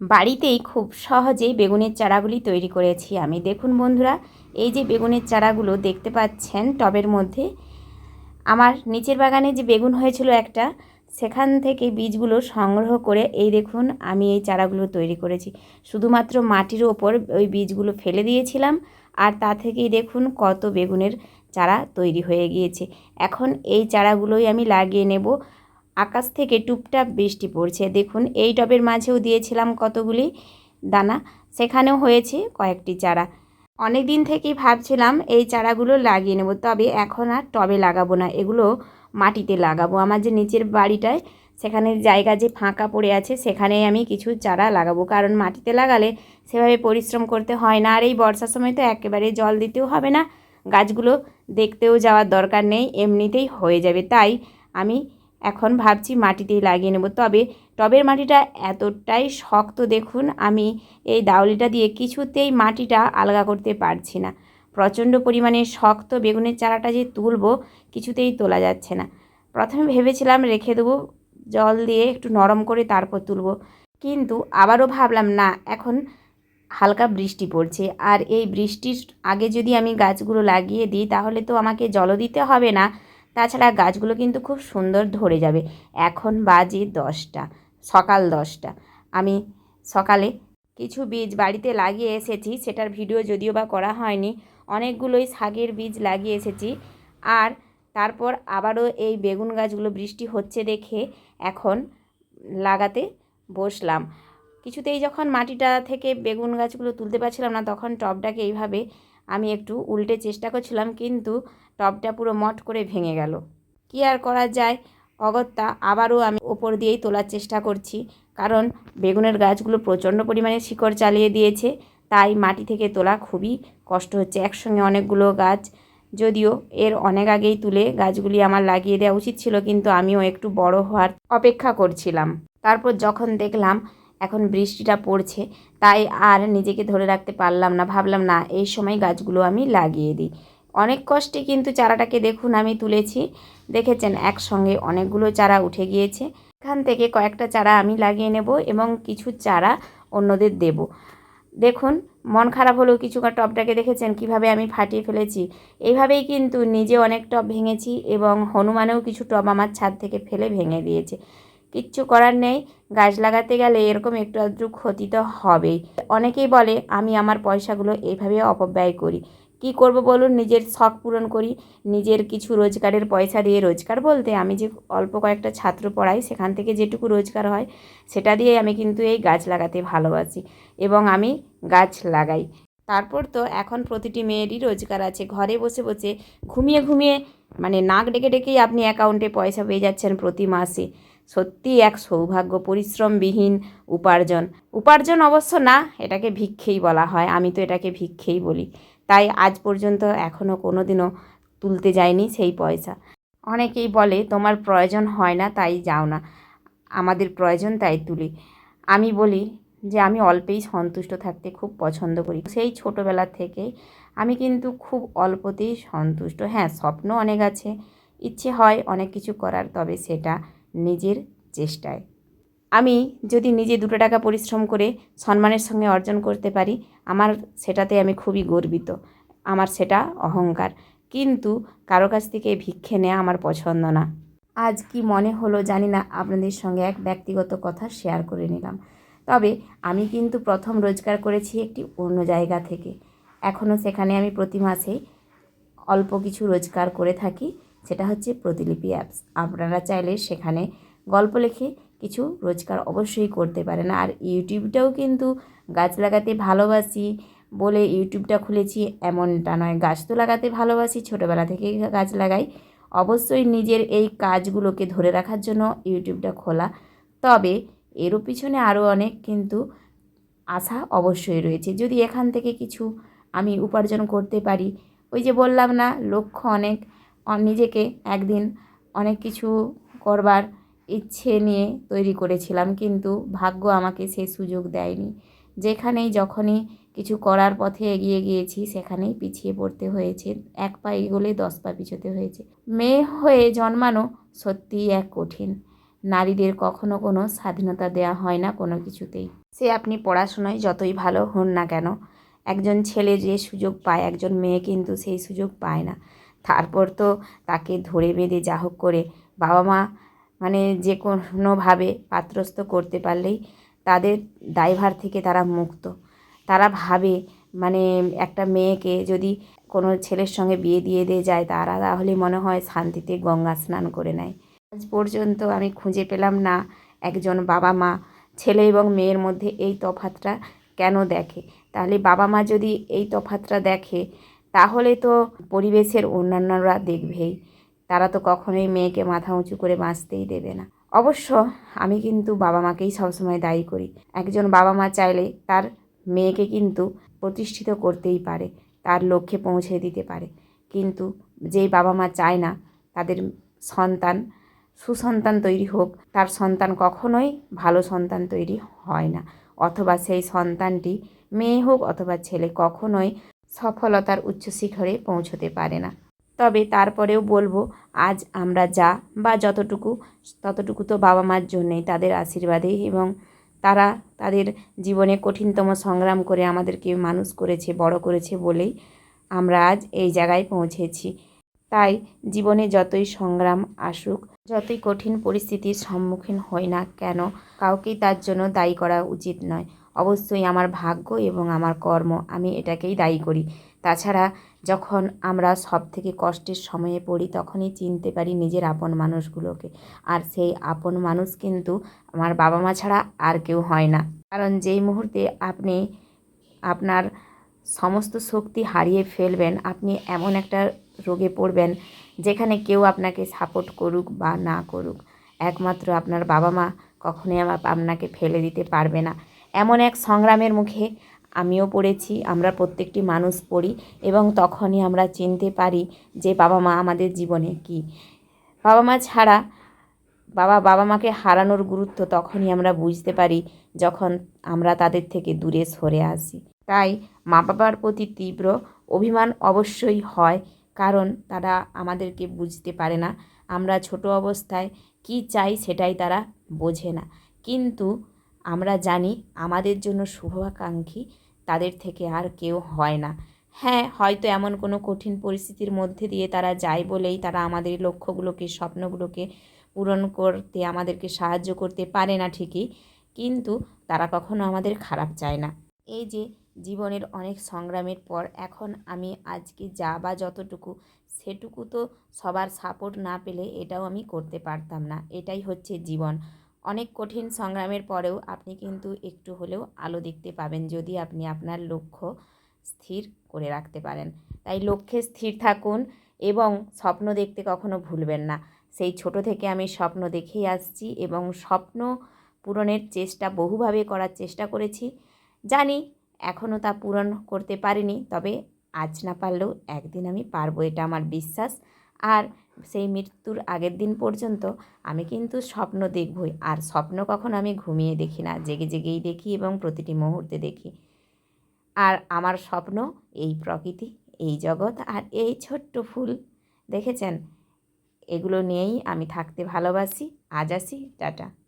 বাড়িতেই খুব সহজেই বেগুনের চারাগুলি তৈরি করেছি আমি। দেখুন বন্ধুরা, এই যে বেগুনের চারাগুলো দেখতে পাচ্ছেন টবের মধ্যে, আমার নিচের বাগানে যে বেগুন হয়েছিল একটা, সেখান থেকে বীজগুলো সংগ্রহ করে এই দেখুন আমি এই চারাগুলো তৈরি করেছি। শুধুমাত্র মাটির ওপর ওই বীজগুলো ফেলে দিয়েছিলাম আর তা থেকেই দেখুন কত বেগুনের চারা তৈরি হয়ে গিয়েছে। এখন এই চারাগুলোই আমি লাগিয়ে নেব আকাশ থেকে টুপটাপ বৃষ্টি পড়ছে। দেখুন, এই টবের মাঝেও দিয়েছিলাম কতগুলি দানা, সেখানেও হয়েছে কয়েকটি চারা। অনেক দিন থেকেই ভাবছিলাম এই চারাগুলো লাগিয়ে নেব, তবে এখন আর টবে লাগাবো না, এগুলো মাটিতে লাগাবো। আমার যে নিচের বাড়িটায় সেখানে জায়গা যে ফাঁকা পড়ে আছে, সেখানেই আমি কিছু চারা লাগাবো। কারণ মাটিতে লাগালে সেভাবে পরিশ্রম করতে হয় না, আর এই বর্ষার সময় তো একেবারে জল দিতেও হবে না, গাছগুলো দেখতেও যাওয়ার দরকার নেই, এমনিতেই হয়ে যাবে। তাই আমি এখন ভাবছি মাটিতেই লাগিয়ে নেব। তবে টবের মাটিটা এতটাই শক্ত দেখুন, আমি এই দাউলিটা দিয়ে কিছুতেই মাটিটা আলগা করতে পারছি না। প্রচণ্ড পরিমাণে শক্ত বেগুনের চারাটা যে তুলব, কিছুতেই তোলা যাচ্ছে না। প্রথমে ভেবেছিলাম রেখে দেবো, জল দিয়ে একটু নরম করে তারপর তুলব। কিন্তু আবারও ভাবলাম, না, এখন হালকা বৃষ্টি পড়ছে। আর এই বৃষ্টির আগে যদি আমি গাছগুলো লাগিয়ে দিই, তাহলে তো আমাকে জলও দিতে হবে না। তাছাড়া গাছগুলো কিন্তু খুব সুন্দর ধরে যাবে। এখন বাজে দশটা, সকাল দশটা। আমি সকালে কিছু বীজ বাড়িতে লাগিয়ে এসেছি, সেটার ভিডিও যদিও বা করা হয়নি, অনেকগুলোই শাকের বীজ লাগিয়ে এসেছি। আর তারপর আবারও এই বেগুন গাছগুলো বৃষ্টি হচ্ছে দেখে এখন লাগাতে বসলাম। কিছুতেই যখন মাটিটা থেকে বেগুন গাছগুলো তুলতে পারছিলাম না, তখন টবটাকে এইভাবে আমি একটু উল্টে চেষ্টা করছিলাম, কিন্তু টবটা পুরো মট করে ভেঙে গেল। কী আর করা যায়? অগত্যা আবারও আমি ওপর দিয়েই তোলার চেষ্টা করছি, কারণ বেগুনের গাছগুলো প্রচণ্ড পরিমাণে শিকড় চালিয়ে দিয়েছে, তাই মাটি থেকে তোলা খুবই কষ্ট হচ্ছে। একসঙ্গে অনেকগুলো গাছ, যদিও এর অনেক আগেই তুলে গাছগুলি আমার লাগিয়ে দেওয়া উচিত ছিল, কিন্তু আমিও একটু বড় হওয়ার অপেক্ষা করছিলাম। তারপর যখন দেখলাম এখন বৃষ্টিটা পড়ছে, তাই আর নিজেকে ধরে রাখতে পারলাম না, ভাবলাম, না, এই সময় গাছগুলো আমি লাগিয়ে দিই। অনেক কষ্টে কিন্তু চারাটাকে দেখুন, আমি তুলেছি। দেখেছেন, একসঙ্গে অনেকগুলো চারা উঠে গিয়েছে। এখান থেকে কয়েকটা চারা আমি লাগিয়ে নেব এবং কিছু চারা অন্যদের দেব। দেখুন, মন খারাপ হলেও কিছু টবটাকে দেখেছেন, কীভাবে আমি ফাটিয়ে ফেলেছি। এইভাবেই কিন্তু নিজে অনেক টব ভেঙেছি এবং হনুমানেও কিছু টব আমার ছাদ থেকে ফেলে ভেঙে দিয়েছে। কিচ্ছু করার নেই, গাছ লাগাতে গেলে এরকম একটু আধটু ক্ষতি তো হবেই। অনেকেই বলে, আমি আমার পয়সাগুলো এইভাবে অপব্যয় করি। কি করব বলুন? নিজের শখ পূরণ করি। নিজের কিছু রোজগারের পয়সা দিয়ে রোজগার বলতে আমি যে অল্প কয়েকটা ছাত্র পড়াই, সেখান থেকে যেটুকু রোজগার হয়, সেটা দিয়ে আমি কিন্তু এই গাছ লাগাতে ভালোবাসি এবং আমি গাছ লাগাই। তারপর তো এখন প্রতিটি মেয়েরই রোজগার আছে। ঘরে বসে বসে ঘুমিয়ে ঘুমিয়ে মানে নাক ডেকে ডেকেই আপনি অ্যাকাউন্টে পয়সা পেয়ে যাচ্ছেন প্রতি মাসে। সত্যি এক সৌভাগ্য, পরিশ্রমবিহীন উপার্জন। উপার্জন অবশ্য না, এটাকে ভিক্ষেই বলা হয়। আমি তো এটাকে ভিক্ষেই বলি। তাই আজ পর্যন্ত এখনও কোনো দিনও তুলতে যায়নি সেই পয়সা। অনেকেই বলে, তোমার প্রয়োজন হয় না, তাই যাও না। আমাদের প্রয়োজন তাই তুলি। আমি বলি যে, আমি অল্পেই সন্তুষ্ট থাকতে খুব পছন্দ করি। সেই ছোটোবেলা থেকেই আমি কিন্তু খুব অল্পতেই সন্তুষ্ট। হ্যাঁ স্বপ্ন অনেক আছে, ইচ্ছে হয় অনেক কিছু করার, তবে সেটা নিজের চেষ্টায়। আমি যদি নিজে দুটো টাকা পরিশ্রম করে সম্মানের সঙ্গে অর্জন করতে পারি, আমার সেটাতে আমি খুবই গর্বিত। আমার সেটা অহংকার। কিন্তু কারও কাছ থেকে ভিক্ষে নেওয়া আমার পছন্দ না। আজ কি মনে হলো জানি না, আপনাদের সঙ্গে এক ব্যক্তিগত কথা শেয়ার করে নিলাম। তবে আমি কিন্তু প্রথম রোজগার করেছি একটি অন্য জায়গা থেকে। এখনও সেখানে আমি প্রতি মাসে অল্প কিছু রোজগার করে থাকি, সেটা হচ্ছে প্রতিলিপি অ্যাপস আপনারা চাইলে সেখানে গল্প লিখে কিছু রোজগার অবশ্যই করতে পারেন আর ইউটিউবটাও কিন্তু গাছ লাগাতে ভালোবাসি বলে ইউটিউবটা খুলেছি এমনটা নয়। গাছ তো লাগাতে ভালোবাসি, ছোটোবেলা থেকে গাছ লাগাই। অবশ্যই নিজের এই কাজগুলোকে ধরে রাখার জন্য ইউটিউবটা খোলা। তবে এরও পিছনে আরও অনেক কিন্তু আশা অবশ্যই রয়েছে। যদি এখান থেকে কিছু আমি উপার্জন করতে পারি, ওই যে বললাম না, লক্ষ্য অনেক নিজেকে একদিন অনেক কিছু করবার ইচ্ছে নিয়ে তৈরি করেছিলাম, কিন্তু ভাগ্য আমাকে সে সুযোগ দেয়নি। যেখানেই যখনই কিছু করার পথে এগিয়ে গিয়েছি, সেখানেই পিছিয়ে পড়তে হয়েছে, এক পা এগোলে দশ পা পিছোতে হয়েছে। মেয়ে হয়ে জন্মানো সত্যিই এক কঠিন। নারীদের কখনো কোনো স্বাধীনতা দেওয়া হয় না কোনো কিছুতেই। সে আপনি পড়াশোনায় যতই ভালো হন না কেন, একজন ছেলে যে সুযোগ পায়, একজন মেয়ে কিন্তু সেই সুযোগ পায় না। তারপর তো তাকে ধরে বেঁধে যা হোক করে বাবা মা মানে যে কোনোভাবে পাত্রস্থ করতে পারলেই তাদের দায়ভার থেকে তারা মুক্ত। তারা ভাবে মানে একটা মেয়েকে যদি কোনো ছেলের সঙ্গে বিয়ে দিয়ে দিয়ে যায়, তারা তাহলে মনে হয় শান্তিতে গঙ্গা স্নান করে নেয়। আজ পর্যন্ত আমি খুঁজে পেলাম না একজন বাবা মা, ছেলে এবং মেয়ের মধ্যে এই তফাতটা কেন দেখে। তাহলে বাবা মা যদি এই তফাতটা দেখে, তাহলে তো পরিবেশের অন্যান্যরা দেখবেই। তারা তো কখনোই মেয়েকে মাথা উঁচু করে বাঁচতেই দেবে না। অবশ্য আমি কিন্তু বাবা মাকেই সবসময় দায়ী করি। একজন বাবা মা চাইলে তার মেয়েকে কিন্তু প্রতিষ্ঠিত করতেই পারে, তার লক্ষ্যে পৌঁছে দিতে পারে। কিন্তু যেই বাবা মা চায় না তাদের সন্তান, সুসন্তান তৈরি হোক, তার সন্তান কখনোই ভালো সন্তান তৈরি হয় না। অথবা সেই সন্তানটি মেয়ে হোক অথবা ছেলে কখনোই সফলতার উচ্চ শিখরে পৌঁছতে পারে না। তবে তারপরেও বলব, আজ আমরা যা বা যতটুকু, ততটুকু তো বাবা মার জন্যেই তাদের আশীর্বাদেই এবং তারা তাদের জীবনে কঠিনতম সংগ্রাম করে আমাদেরকে মানুষ করেছে, বড় করেছে বলেই আমরা আজ এই জায়গায় পৌঁছেছি। তাই জীবনে যতই সংগ্রাম আসুক, যতই কঠিন পরিস্থিতির সম্মুখীন হই না কেন, কাউকেই তার জন্য দায়ী করা উচিত নয়। অবশ্যই আমার ভাগ্য এবং আমার কর্ম, আমি এটাকেই দায়ী করি। তাছাড়া যখন আমরা সব থেকে কষ্টের সময়ে পড়ি, তখনই চিনতে পারি নিজের আপন মানুষগুলোকে। আর সেই আপন মানুষ কিন্তু আমার বাবা মা ছাড়া আর কেউ হয় না। কারণ যেই মুহূর্তে আপনি আপনার সমস্ত শক্তি হারিয়ে ফেলবেন, আপনি এমন একটা রোগে পড়বেন যেখানে কেউ আপনাকে সাপোর্ট করুক বা না করুক। একমাত্র আপনার বাবা মা কখনোই আপনাকে ফেলে দিতে পারবে না। এমন এক সংগ্রামের মুখে আমিও পড়েছি, আমরা প্রত্যেকটি মানুষ পড়ি এবং তখনই আমরা চিনতে পারি যে বাবা মা আমাদের জীবনে কি। বাবা মা ছাড়া বাবা বাবা মাকে হারানোর গুরুত্ব তখনই আমরা বুঝতে পারি যখন আমরা তাদের থেকে দূরে সরে আসি। তাই মা বাবার প্রতি তীব্র অভিমান অবশ্যই হয়, কারণ তারা আমাদেরকে বুঝতে পারে না, আমরা ছোট অবস্থায় কি চাই সেটাই তারা বোঝে না। কিন্তু আমরা জানি আমাদের জন্য শুভাকাঙ্ক্ষী, তাদের থেকে আর কেউ হয় না। হ্যাঁ হয়তো এমন কোনো কঠিন পরিস্থিতির মধ্যে দিয়ে তারা যায় বলেই তারা আমাদের লক্ষ্যগুলোকে, স্বপ্নগুলোকে পূরণ করতে, আমাদেরকে সাহায্য করতে পারে না ঠিকই, কিন্তু তারা কখনো আমাদের খারাপ চায় না। এই যে জীবনের অনেক সংগ্রামের পর এখন আমি আজকে যা বা যতটুকু, সেটুকু তো সবার সাপোর্ট না পেলে এটাও আমি করতে পারতাম না। এটাই হচ্ছে জীবন। অনেক কঠিন সংগ্রামের পরেও আপনি কিন্তু একটু হলেও আলো দেখতে পাবেন যদি আপনি আপনার লক্ষ্য স্থির করে রাখতে পারেন। তাই লক্ষ্যে স্থির থাকুন এবং স্বপ্ন দেখতে কখনো ভুলবেন না। সেই ছোট থেকে আমি স্বপ্ন দেখেই আসছি এবং স্বপ্ন পূরণের চেষ্টা বহুভাবে করার চেষ্টা করেছি। জানি এখনও তা পূরণ করতে পারিনি, তবে আজ না পারলেও একদিন আমি পারব, এটা আমার বিশ্বাস। আর সেই মৃত্যুর আগের দিন পর্যন্ত আমি কিন্তু স্বপ্ন দেখবই। আর স্বপ্ন কখন আমি ঘুমিয়ে দেখি না, জেগে জেগেই দেখি এবং প্রতিটি মুহূর্তে দেখি। আর আমার স্বপ্ন এই প্রকৃতি, এই জগৎ আর এই ছোট্ট ফুল। দেখেছেন? এগুলো নিয়েই আমি থাকতে ভালোবাসি। আজ আসি। টাটা।